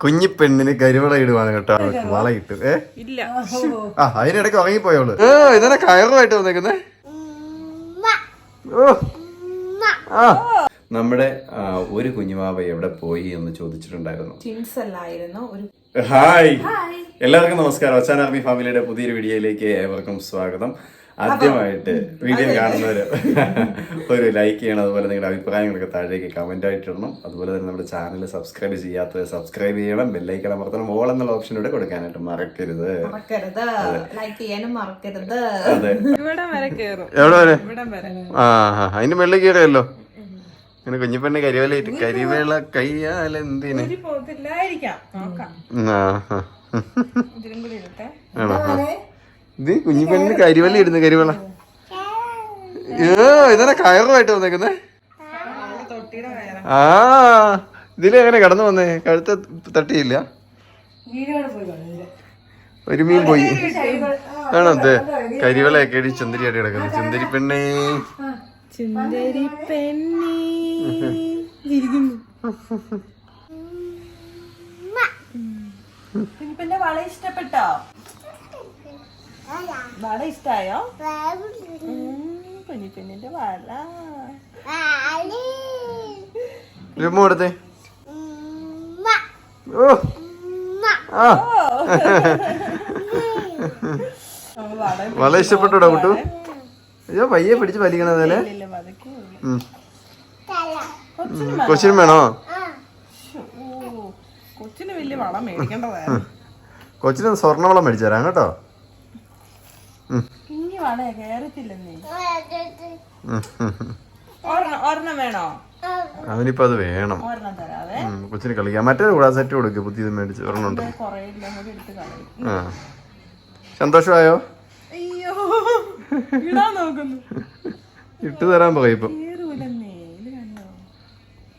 കുഞ്ഞി പെണ്ണിന് കരിവള ഇടുവാണ് കേട്ടോ. വള ഇട്ടു. ഏ? ഇല്ല. ആ അതിനിടയ്ക്ക് ഉറങ്ങിപ്പോയോൾ ഏ ഇതന്നെ കയറുമായിട്ട് വന്നേക്കുന്നേ. ആ. നമ്മുടെ ഒരു കുഞ്ഞുമാവ എവിടെ പോയി എന്ന് ചോദിച്ചിട്ടുണ്ടായിരുന്നു. ടിൻസ് അല്ലായിരുന്നു ഒരു ഹായ്. എല്ലാവർക്കും നമസ്കാരം. ഒച്ചാൻ ആർമി ഫാമിലിയുടെ പുതിയൊരു വീഡിയോയിലേക്ക് ഏവർക്കും സ്വാഗതം. ആദ്യമായിട്ട് വീഡിയോ കാണുന്നവര് ഒരു ലൈക്ക് ചെയ്യണം അതുപോലെ നിങ്ങളുടെ അഭിപ്രായങ്ങളൊക്കെ താഴേക്ക് കമന്റ് ആയിട്ടിടണം. അതുപോലെ തന്നെ നമ്മുടെ ചാനൽ സബ്സ്ക്രൈബ് ചെയ്യാത്തവർ സബ്സ്ക്രൈബ് ചെയ്യണം ബെല്ലൈക്കൺ അമർത്തണം ഓൾ എന്നുള്ള ഓപ്ഷൻ ഇവിടെ കൊടുക്കാനായിട്ട് മറക്കരുത്. മറക്കരുത്. ലൈക്ക് ചെയ്യാനും മറക്കരുത്. അതെ. ഇവിടെ വരെ കേറും. എവിടെ വരെ? ആ ആ, അതിന്റെ മെല്ലെ കയറിയല്ലോ ഇങ്ങനെ കുഞ്ഞിപ്പണ്ണി കരിവേലയിട്ട് കരിവേള കയ്യാലെന്തിന് ആ, ആണോ? ആ. ഇത് കുഞ്ഞിപ്പെണ്ണിന് കരിവെള്ളി ഇടുന്നു കരിവെള്ള. ഏ ഇതന്നെ കയറുമായിട്ട് വന്നേക്കുന്നേ? ആ ഇതിൽ എങ്ങനെ കടന്നു വന്നേ? കഴുത്ത തട്ടിയില്ല? ഒരു മീൻ പോയി. ആണോ അതെ കരിവളയൊക്കെ ഇടി ചുന്തിരിയായിട്ട് കിടക്കുന്നു. ചുന്തിരി പെണ്ണേ. ചുന്ദരി പെണ്ണേ. ഇഷ്ടപ്പെട്ടോ? വള ഇഷ്ടായോ? കുഞ്ഞിപ്പെണ്ണിന്റെ വള രമ്മ കൊടുത്തേ വള വള ഇഷ്ടപ്പെട്ടോ കുട്ടു? അയ്യോ പയ്യെ പിടിച്ച് വലിക്കണതല്ലേ. കൊച്ചിനും വേണോ? കൊച്ചിന് വലിയ വളം മേടിക്കേണ്ടതായിരുന്നു. കൊച്ചിന് സ്വർണവളം മേടിച്ചു തരാം കേട്ടോ. വള. ഒരെണ്ണം വേണോ? അവനിപ്പോ അത് വേണം. കൊച്ചിന് കളിക്കാം. മറ്റേ കൂടാ സെറ്റ് കൊടുക്ക്. പുതിയത് മേടിച്ച് ഒരെണ്ണം ഉണ്ട് കൊറേ ഇല്ല. നമുക്ക് എടുത്ത് കളയും. സന്തോഷമായോ? അയ്യോ. ഇടാൻ നോക്കുന്നു. ഇട്ട് തരാൻ പോയി ഇപ്പം.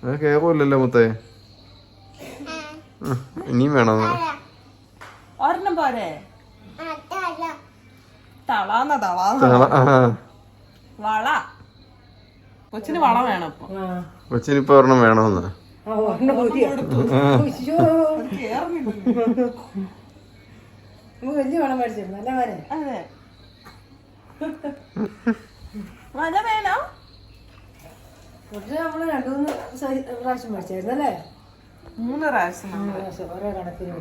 അത് കേറൂലല്ലോ മുത്തേ. ഇനിയും വേണോ? ഒരെണ്ണം പോരെ. തളാന്ന തളാന്ന. വള. കൊച്ചിന് വള വേണം ഇപ്പൊ. കൊച്ചിനിപ്പോ ഒരെണ്ണം വേണമെന്ന്. വലിയ മേടിച്ചിരുന്നു. നല്ല അതെ. വേണോ? കുറച്ച് നമ്മൾ രണ്ടു മൂന്ന് പ്രാവശ്യം മേടിച്ചായിരുന്നു അല്ലേ? മൂന്ന് പ്രാവശ്യം നമ്മൾ. പ്രാവശ്യം. ഓരോ കണക്കിന്.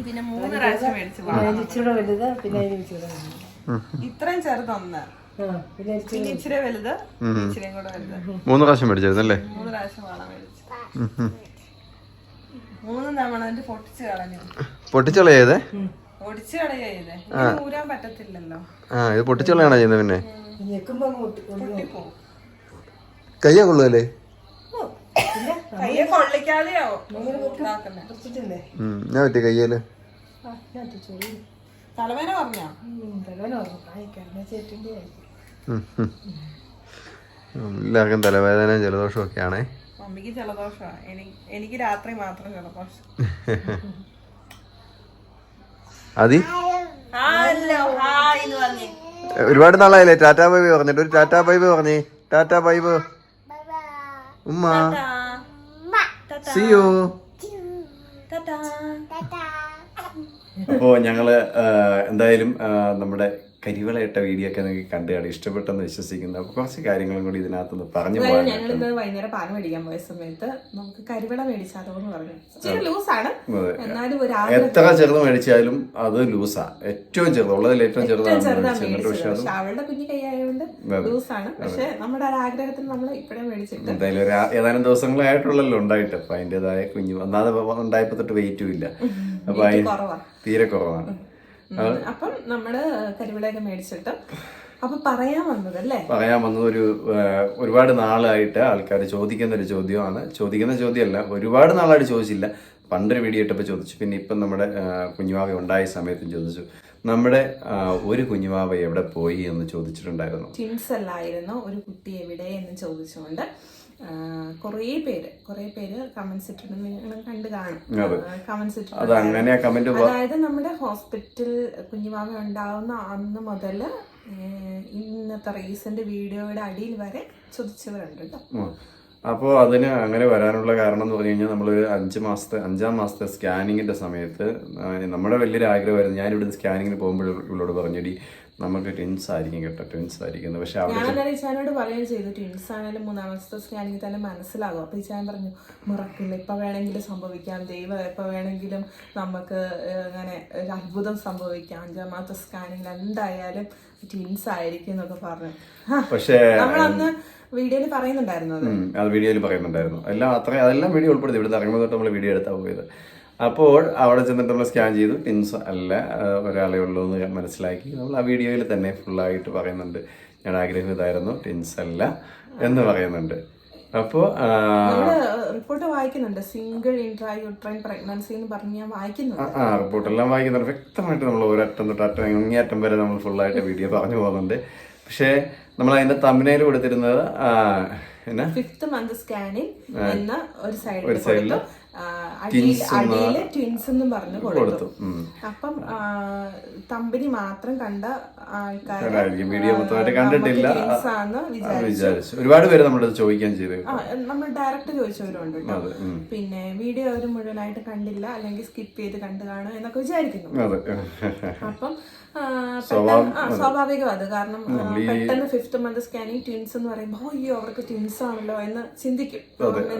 ഇതിന് മൂന്ന് പ്രാവശ്യം മേടിച്ചു പിന്നെ ഇച്ചിരി വലുത് പിന്നെ അതിന് ഇച്ചിരി ഇത്രയും ചെറുതൊന്ന് പിന്നെ ഇച്ചിരി വലുത് ഇച്ചിരിയും കൂടെ വലുത്. മൂന്ന് പ്രാവശ്യം മേടിച്ചായിരുന്നല്ലേ മൂന്ന് പ്രാവശ്യം വള മേടിച്ചു. മൂന്ന് തവണ അതിന്റെ പൊട്ടിച്ചു കളഞ്ഞു. പൊട്ടിച്ചളയേതേ ഒടിച്ച് കളയല്ലേ ഇത് ഊരാൻ പറ്റത്തില്ലല്ലോ. ആ ഇത് പൊട്ടിച്ചളയാണോ ചെയ്യുന്നത് പിന്നെ. കയ്യാ കൊള്ളുമല്ലേ കയ്യെ കൊള്ളിക്കാതെയോ. ഞാൻ പറ്റിയ കയ്യല്ലേ തലവേന പറഞ്ഞോ തലവേന എല്ലാവർക്കും തലവേദന ജലദോഷം ഒക്കെ ആണേ മമ്മിക്ക് ജലദോഷമാണ്. എനിക്ക് രാത്രി മാത്രം ജലദോഷം. അതി ഹലോ ഹായ് എന്ന് പറഞ്ഞേ. ഒരുപാട് നാളായില്ലേ? ടാറ്റാ ബൈബ് പറഞ്ഞിട്ട്. ഒരു ടാറ്റാ ബൈബ് പറഞ്ഞേ. Ta-ta bye-bye. ഉമ്മ. സിയോ അപ്പോൾ ഞങ്ങൾ എന്തായാലും നമ്മുടെ കരിവളയിട്ട വീഡിയോ ഒക്കെ നിങ്ങൾക്ക് കണ്ടു ഇഷ്ടപ്പെട്ടെന്ന് വിശ്വസിക്കുന്നു. അപ്പോൾ കുറച്ച് കാര്യങ്ങളും കൂടി ഇതിനകത്തുനിന്ന് പറഞ്ഞു പോകാൻ ഞങ്ങൾ ഇന്ന് വൈകുന്നേരം പാൽ മേടിക്കാൻ പോയ സമയത്ത് നമുക്ക് കരിവള മേടിച്ചാലോ എന്ന് പറഞ്ഞു. ഇച്ചിരി ലൂസാണ്. എന്നാലും ഒരു എത്ര ചെറുത് മേടിച്ചാലും അത് ലൂസാ. ഏറ്റവും ചെറുത് ഉള്ളതിൽ ഏറ്റവും ചെറുതാണ് പക്ഷെ അവളുടെ കുഞ്ഞു കൈയായതുകൊണ്ട് ലൂസാണ്. പക്ഷെ നമ്മുടെ ഒരു ആഗ്രഹത്തിന് നമ്മൾ ഇപ്പോഴേ മേടിച്ചിട്ട് എന്തായാലും ഒരു ഏതാനും ദിവസങ്ങളായിട്ടുള്ളല്ലോ ഉണ്ടായിട്ട്. അപ്പൊ അതിന്റെതായ കുഞ്ഞു ഒന്നാമത് ഉണ്ടായപ്പോ തൊട്ട് വെയിറ്റും ഇല്ല. അപ്പൊ തീരെ കുറവാണ്. അപ്പം നമ്മൾ കരിവിളയൊക്കെ മേടിച്ചിട്ട് അപ്പൊ പറയാൻ വന്നത് അല്ലേ പറയാൻ വന്നത് ഒരു ഒരുപാട് നാളായിട്ട് ആൾക്കാർ ചോദിക്കുന്ന ഒരു ചോദ്യമാണ്. ചോദിക്കുന്ന ചോദ്യമല്ല ഒരുപാട് നാളായിട്ട് ചോദിച്ചില്ല. പണ്ടൊരു വീഡിയോ ഇട്ടപ്പോൾ ചോദിച്ചു. പിന്നെ ഇപ്പം നമ്മുടെ കുഞ്ഞുവാവ ഉണ്ടായ സമയത്തും ചോദിച്ചു. നമ്മുടെ ഒരു കുഞ്ഞുവാവ എവിടെ പോയി എന്ന് ചോദിച്ചിട്ടുണ്ടായിരുന്നു. ട്വിൻസ് അല്ലായിരുന്നു? ഒരു കുട്ടി എവിടെ എന്ന് ചോദിച്ചുകൊണ്ട് കുറേ പേര് കുറേ പേര് കമന്റ്സ് ഇട്ടിട്ടുണ്ട്. നിങ്ങൾ കണ്ട് കാണും. കമന്റ്സ് ഇട്ടിട്ടുണ്ട്. അതായത് നമ്മുടെ ഹോസ്പിറ്റൽ കുഞ്ഞുമാമ ഉണ്ടാവുന്ന അന്ന് മുതൽ ഇന്നത്തെ റീസെന്റ് വീഡിയോയുടെ അടിയിൽ വരെ ചോദിച്ചവരുണ്ട് കേട്ടോ അപ്പോൾ അതിന് അങ്ങനെ വരാനുള്ള കാരണം എന്ന് പറഞ്ഞു കഴിഞ്ഞാൽ നമ്മൾ അഞ്ച് മാസത്തെ അഞ്ചാം മാസത്തെ സ്കാനിങ്ങിന്റെ സമയത്ത് നമ്മുടെ വലിയൊരു ആഗ്രഹമായിരുന്നു. ഞാൻ ഇവിടുന്ന് സ്കാനിങ്ങിന് പോകുമ്പോൾ ഇവളോട് പറഞ്ഞടി നമുക്ക് ട്വിൻസ് ആയിരിക്കും കേട്ടോ ട്വിൻസ് ആയിരിക്കും. പക്ഷേ അവിടെ ഇച്ചാനോട് പറയുകയും ചെയ്തു ട്വിൻസ് ആണെങ്കിലും മൂന്നാമത്തെ ആണെങ്കിൽ തന്നെ മനസ്സിലാകും. അപ്പൊ ഈശാൻ പറഞ്ഞു മുറക്കില്ല ഇപ്പൊ വേണമെങ്കിലും സംഭവിക്കാം. ദൈവം എപ്പോ വേണമെങ്കിലും നമുക്ക് അങ്ങനെ ഒരു അത്ഭുതം സംഭവിക്കാം. അഞ്ചാമത്തെ സ്കാനിങ്ങിൽ എന്തായാലും ട്വിൻസ് ആയിരിക്കും എന്നൊക്കെ പറഞ്ഞു. പക്ഷേ നമ്മളന്ന് വീഡിയോയിൽ പറയുന്നുണ്ടായിരുന്നു അത്. അത് വീഡിയോയിൽ പറയുന്നുണ്ടായിരുന്നു. എല്ലാം അത്ര അതെല്ലാം വീഡിയോ ഉൾപ്പെടുത്തി. ഇവിടുന്ന് ഇറങ്ങുമ്പോൾ തൊട്ട് നമ്മൾ വീഡിയോ എടുത്താൽ പോയത്. അപ്പോൾ അവിടെ ചെന്നിട്ട് നമ്മൾ സ്കാൻ ചെയ്തു. ടിൻസ് അല്ല ഒരാളെ ഉള്ളൂ എന്ന് മനസ്സിലാക്കി. നമ്മൾ ആ വീഡിയോയിൽ തന്നെ ഫുള്ളായിട്ട് പറയുന്നുണ്ട്. ഞാൻ ആഗ്രഹം ഇതായിരുന്നു ടിൻസ് അല്ല എന്ന് പറയുന്നുണ്ട്. അപ്പോൾ റിപ്പോർട്ട് വായിക്കുന്നുണ്ട്. സിംഗിൾ ഇൻട്രായുട്രൈൻ പ്രഗ്നൻസി എന്ന് പറഞ്ഞ് ഞാൻ വായിക്കുന്നുണ്ട്. ആ റിപ്പോർട്ടെല്ലാം വായിക്കുന്നുണ്ട് വ്യക്തമായിട്ട് നമ്മൾ ഒരറ്റം തൊട്ട് അറ്റം അങ്ങേയറ്റം വരെ നമ്മൾ ഫുള്ളായിട്ട് വീഡിയോ പറഞ്ഞു പോകുന്നുണ്ട്. പക്ഷേ നമ്മൾ അതിന്റെ തമ്പനയിൽ കൊടുത്തിരുന്നത് ഫിഫ്ത് മന്ത് സ്കാനിങ് എന്ന ഒരു സൈഡിൽ അടിയിൽ ട്വിൻസ് എന്ന് പറഞ്ഞു കൊടുത്തു. അപ്പം തമ്പിനി മാത്രം കണ്ട ആൾക്കാർ കണ്ടിട്ടില്ല. ഒരുപാട് പേര് നമ്മുടെ ചോദിക്കാൻ ചെയ്തു നമ്മൾ ഡയറക്റ്റ് ചോദിച്ചവരുണ്ട് കേട്ടോ. പിന്നെ വീഡിയോ അവർ മുഴുവനായിട്ട് കണ്ടില്ല അല്ലെങ്കിൽ സ്കിപ്പ് ചെയ്ത് കണ്ടു കാണും എന്നൊക്കെ വിചാരിക്കുന്നു. അപ്പം സ്വാഭാവികം അത്. കാരണം പെട്ടെന്ന് ഫിഫ്ത് മന്ത് സ്കാനിങ് ട്വിൻസ് എന്ന് പറയുമ്പോൾ അയ്യോ അവർക്ക് ട്വിൻസ് ആണല്ലോ എന്ന് ചിന്തിക്കും.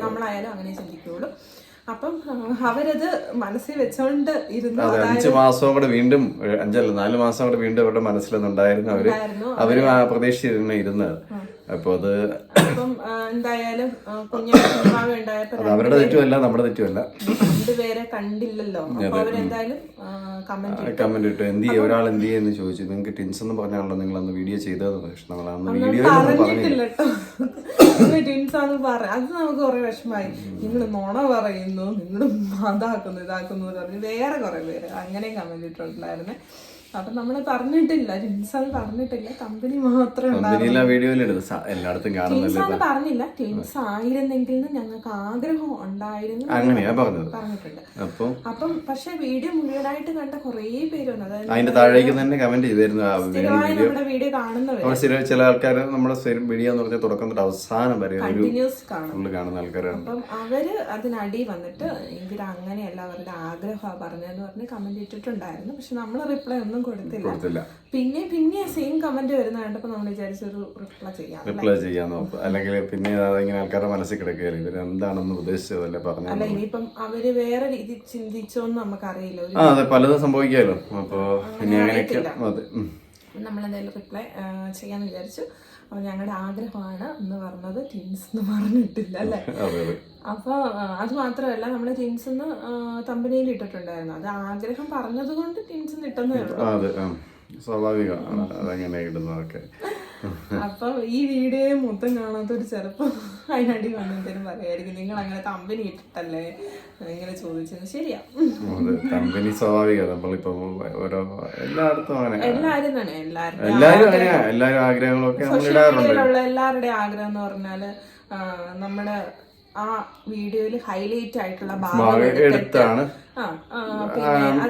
നമ്മളായാലും അങ്ങനെ ചിന്തിക്കുള്ളൂ. അപ്പം അവരത് മനസ്സിൽ വെച്ചോണ്ട് ഇരുന്നു. അഞ്ചു മാസം കൂടെ വീണ്ടും അഞ്ചല്ല നാല് മാസം കൂടെ വീണ്ടും അവരുടെ മനസ്സിലൊന്നുണ്ടായിരുന്നു അവർ. അവരും ആ പ്രതീക്ഷിച്ചിരുന്ന ഇരുന്നത്. അപ്പൊ അത് എന്തായാലും അത് അവരുടെ തെറ്റുമല്ല നമ്മുടെ തെറ്റുമല്ല. രണ്ടുപേരെ കണ്ടില്ലല്ലോ. അവരെന്തായാലും കമന്റ് ഇട്ടു. എന്ത് ചെയ്യും? ഒരാൾ എന്ത് ചെയ്യുമെന്ന് ചോദിച്ചു. നിങ്ങൾക്ക് ടിൻസ് എന്ന് പറഞ്ഞാണല്ലോ നിങ്ങൾ അന്ന് വീഡിയോ ചെയ്തത് പക്ഷെ നമ്മൾ അന്ന് വീഡിയോ ട്വിൻസ് ആന്ന് പറ അത് നമുക്ക് കുറെ വിഷമായി. നിങ്ങൾ നുണ പറയുന്നു നിങ്ങൾ അതാക്കുന്നു ഇതാക്കുന്നു പറഞ്ഞ് വേറെ കുറെ പേര് അങ്ങനെ കമന്റ് ഇട്ടിട്ടുണ്ടായിരുന്നു. അപ്പൊ നമ്മൾ പറഞ്ഞിട്ടില്ല അത് പറഞ്ഞിട്ടില്ല. കമ്പനി മാത്രമേ സ- എല്ലായിടത്തും ട്വിൻസ് പറഞ്ഞില്ല. ട്വിൻസ് ആയിരുന്നെങ്കിൽ എന്ന് ഞങ്ങൾക്ക് ആഗ്രഹം ഉണ്ടായിരുന്നു അങ്ങനെയാ പറഞ്ഞത്. പറഞ്ഞിട്ടുണ്ട്. അപ്പൊ? പക്ഷെ വീഡിയോ മുഴുവനായിട്ട് കണ്ട കുറേ പേരുണ്ട് അതായത് അതിന്റെ താഴേക്ക് തന്നെ കമന്റ് ചെയ്തിരുന്നു സ്ഥിരമായി നമ്മുടെ വീഡിയോ സ്ഥിരം ചില ആൾക്കാർ നമ്മുടെ വീഡിയോ എന്ന് പറഞ്ഞാൽ തുടക്കം തൊട്ട് അവസാനം വരെ കണ്ടിന്യൂസ് കാണും. കാണുന്ന ആൾക്കാരാണ്. അപ്പം അവർ അതിനടി വന്നിട്ട് എങ്കിലും അങ്ങനെയല്ല അവരുടെ ആഗ്രഹമാണ് പറഞ്ഞതെന്ന് പറഞ്ഞ് കമന്റ് ഇട്ടിട്ടുണ്ടായിരുന്നു. പക്ഷെ നമ്മൾ റിപ്ലൈ ഒന്നും കൊടുത്തില്ല. കൊടുത്തില്ല. പിന്നെ പിന്നെ സെയിം കമന്റ് വരുന്ന കണ്ടപ്പോ നമ്മൾ വിചാരിച്ചൊരു റിപ്ലൈ ചെയ്യാം. റിപ്ലൈ ചെയ്യാൻ നോക്കും. അല്ലെങ്കിൽ പിന്നെ ഇങ്ങനെ ആൾക്കാരുടെ മനസ്സിൽ കിടക്കുകയല്ലേ? ഇവർ എന്താണെന്ന് ഉദ്ദേശിച്ചതല്ലേ പറഞ്ഞു അല്ല ഇനിയിപ്പം അവർ വേറെ രീതി ചിന്തിച്ചോന്ന് നമുക്കറിയില്ല. നമുക്ക് ആ അതെ പലതും സംഭവിക്കാമല്ലോ അപ്പോ ഇനി അങ്ങനെയൊക്കെ അതെ. നമ്മളെന്തായാലും റിപ്ലൈ ചെയ്യാന്ന് വിചാരിച്ചു. അപ്പൊ ഞങ്ങളുടെ ആഗ്രഹമാണ് എന്ന് പറഞ്ഞത് ട്വിൻസ് എന്ന് പറഞ്ഞിട്ടില്ല അല്ലേ? അതെ അതെ അപ്പൊ ആ, അത് മാത്രമല്ല നമ്മൾ ടിൻസ് കമ്പനിയിൽ ഇട്ടിട്ടുണ്ടായിരുന്നു അത് ആഗ്രഹം പറഞ്ഞത് കൊണ്ട് ടിൻസ് ഇട്ടെന്നേ ഉള്ളൂ. ആ, അതെ ആ. സ്വാഭാവികമാണ് അതങ്ങനെ ഇടുന്നതൊക്കെ. അപ്പൊ ഈ വീഡിയോ മൊത്തം കാണാത്ത ഒരു ചെറുപ്പം അതിനടി വന്നിട്ടും പറയായിരിക്കും നിങ്ങൾ അങ്ങനെ കമ്പനി ഇട്ടിട്ടല്ലേ ഇങ്ങനെ ചോദിച്ചത്. ശരിയാ. കമ്പനി സ്വാഭാവിക. നമ്മളിപ്പോ ഓരോ എല്ലായിടത്തും അങ്ങനെ. എല്ലാരും തന്നെ എല്ലാവരും അങ്ങനെയാ ആഗ്രഹങ്ങളൊക്കെ നമ്മൾ എല്ലാവരുടെയും ആഗ്രഹം എന്ന് പറഞ്ഞാൽ നമ്മുടെ ആ വീഡിയോയിൽ ഹൈലൈറ്റ് ആയിട്ടുള്ള ഭാഗം എടുത്താണ്.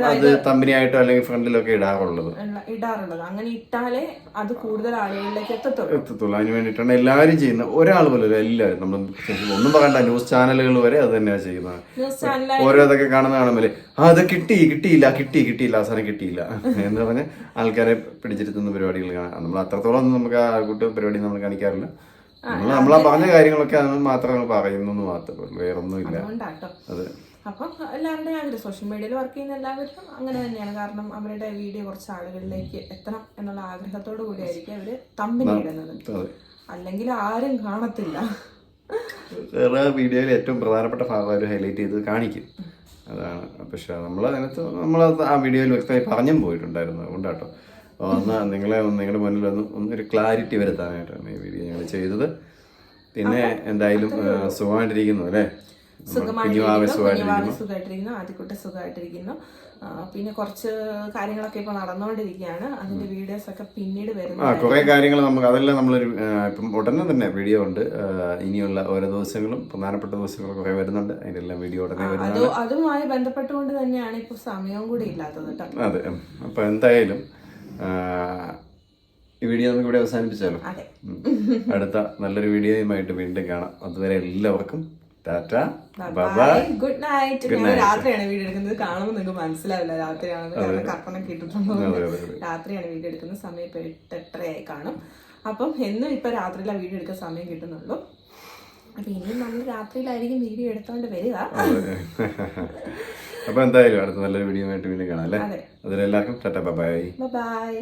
അത് കമ്പനിയായിട്ടോ അല്ലെങ്കിൽ ഫ്രണ്ടിലൊക്കെ ഇടാറുള്ളത്. ഇടാറുള്ളത്. അങ്ങനെ ഇട്ടാലേ അത് കൂടുതൽ ആളുകളിലേക്ക് എത്തത്തുള്ളൂ. എത്തത്തുള്ളൂ. അതിന് വേണ്ടിയിട്ടാണ് എല്ലാവരും ചെയ്യുന്നത്. ഒരാൾ പോലും എല്ലാവരും. നമ്മൾ ഒന്നും പറയണ്ട ന്യൂസ് ചാനലുകൾ വരെ അത് തന്നെയാണ് ചെയ്യുന്നത്. ഓരോ ഇതൊക്കെ കാണുന്ന കാണുമ്പോൾ ആ അത് കിട്ടി കിട്ടിയില്ല കിട്ടി കിട്ടിയില്ല അവസാനം കിട്ടിയില്ല. എന്ന് പറഞ്ഞ് ആൾക്കാരെ പിടിച്ചിരുത്തുന്ന പരിപാടികൾ നമ്മൾ അത്രത്തോളം ഒന്നും നമുക്ക് ആ കൂട്ട് പരിപാടി നമ്മൾ കാണിക്കാറില്ല. നമ്മൾ നമ്മളാ പറഞ്ഞ കാര്യങ്ങളൊക്കെ അത് മാത്രം നമ്മൾ പറയുന്നു മാത്രം മാത്രമേ വേറൊന്നും ഇല്ല അതുകൊണ്ടാട്ടോ. അതെ. അപ്പം എല്ലാവരുടെയും ആഗ്രഹം സോഷ്യൽ മീഡിയയിൽ വർക്ക് ചെയ്യുന്ന എല്ലാവരും അങ്ങനെ തന്നെയാണ്. കാരണം അവരുടെ വീഡിയോ കുറച്ച് ആളുകളിലേക്ക് എത്തണം എന്നുള്ള ആഗ്രഹത്തോടു കൂടിയായിരിക്കും അവർ തമ്മിൽ ഇടുന്നത്. അല്ലെങ്കിൽ ആരും കാണത്തില്ല. വേറെ വീഡിയോയിൽ ഏറ്റവും പ്രധാനപ്പെട്ട ഭാഗം അവർ ഹൈലൈറ്റ് ചെയ്ത് കാണിക്കും. അതാണ്. പക്ഷെ നമ്മൾ അതിനകത്ത് നമ്മൾ ആ വീഡിയോയിൽ വ്യക്തമായി പറഞ്ഞും പോയിട്ടുണ്ടായിരുന്നു. അതുകൊണ്ടാട്ടോ. ഒന്ന് നിങ്ങളെ നിങ്ങളുടെ മുന്നിൽ ഒന്ന് ഒന്നൊരു ക്ലാരിറ്റി വരുത്താനായിട്ടാണ് ഈ വീഡിയോ ഞങ്ങൾ ചെയ്തത്. പിന്നെ എന്തായാലും സുഖമായിട്ടിരിക്കുന്നു അല്ലേ? സുഖമായിട്ടിരിക്കുന്നു ആദ്യക്കുട്ടി സുഖമായിട്ടിരിക്കുന്നു. പിന്നെ കുറച്ച് കാര്യങ്ങളൊക്കെ ഇപ്പൊ നടന്നുകൊണ്ടിരിക്കുകയാണ്. അതിന്റെ വീഡിയോസ് ഒക്കെ പിന്നീട് ആ വരുന്നു കുറേ കാര്യങ്ങൾ നമുക്ക് അതെല്ലാം നമ്മളൊരു ഇപ്പം ഉടനെ തന്നെ വീഡിയോ ഉണ്ട്. ഇനിയുള്ള ഓരോ ദിവസങ്ങളും പ്രധാനപ്പെട്ട ദിവസങ്ങൾ കുറേ വരുന്നുണ്ട്. അതിന്റെ എല്ലാം വീഡിയോ ഉടനെ വരുന്നുണ്ട് അതുമായി ബന്ധപ്പെട്ടുകൊണ്ട് തന്നെയാണ് ഇപ്പൊ സമയവും കൂടി ഇല്ലാത്തത് അതെ അപ്പൊ എന്തായാലും ഈ വീഡിയോ നമുക്ക് ഇവിടെ അവസാനിപ്പിച്ചാലോ? അടുത്ത നല്ലൊരു വീഡിയോയുമായിട്ട് വീണ്ടും കാണാം. അതുവരെ എല്ലാവർക്കും ടാറ്റ. ഗുഡ് നൈറ്റ് രാത്രിയാണ് വീഡിയോ എടുക്കുന്നത്. കാണുമ്പോൾ നിങ്ങൾക്ക് മനസ്സിലാവില്ല. രാത്രിയാണെന്ന് കർപ്പണം ഇട്ടിട്ടുണ്ടോ രാത്രിയാണ് വീഡിയോ എടുക്കുന്ന സമയം. ഇപ്പൊ എട്ടെട്ടരയായി കാണും. അപ്പം എന്നും ഇപ്പൊ രാത്രിയിലാണ് വീഡിയോ എടുക്കാൻ സമയം കിട്ടുന്നുള്ളൂ. അപ്പൊ ഇനിയും നമ്മൾ രാത്രിയിലായിരിക്കും വീഡിയോ എടുത്തോണ്ട് വരിക. അപ്പൊ എന്തായാലും അടുത്ത നല്ലൊരു വീഡിയോ ആയിട്ട് വീണ്ടും കാണാം അല്ലേ? അതെ. അതിലെല്ലാവർക്കും ടാറ്റ. Bye bye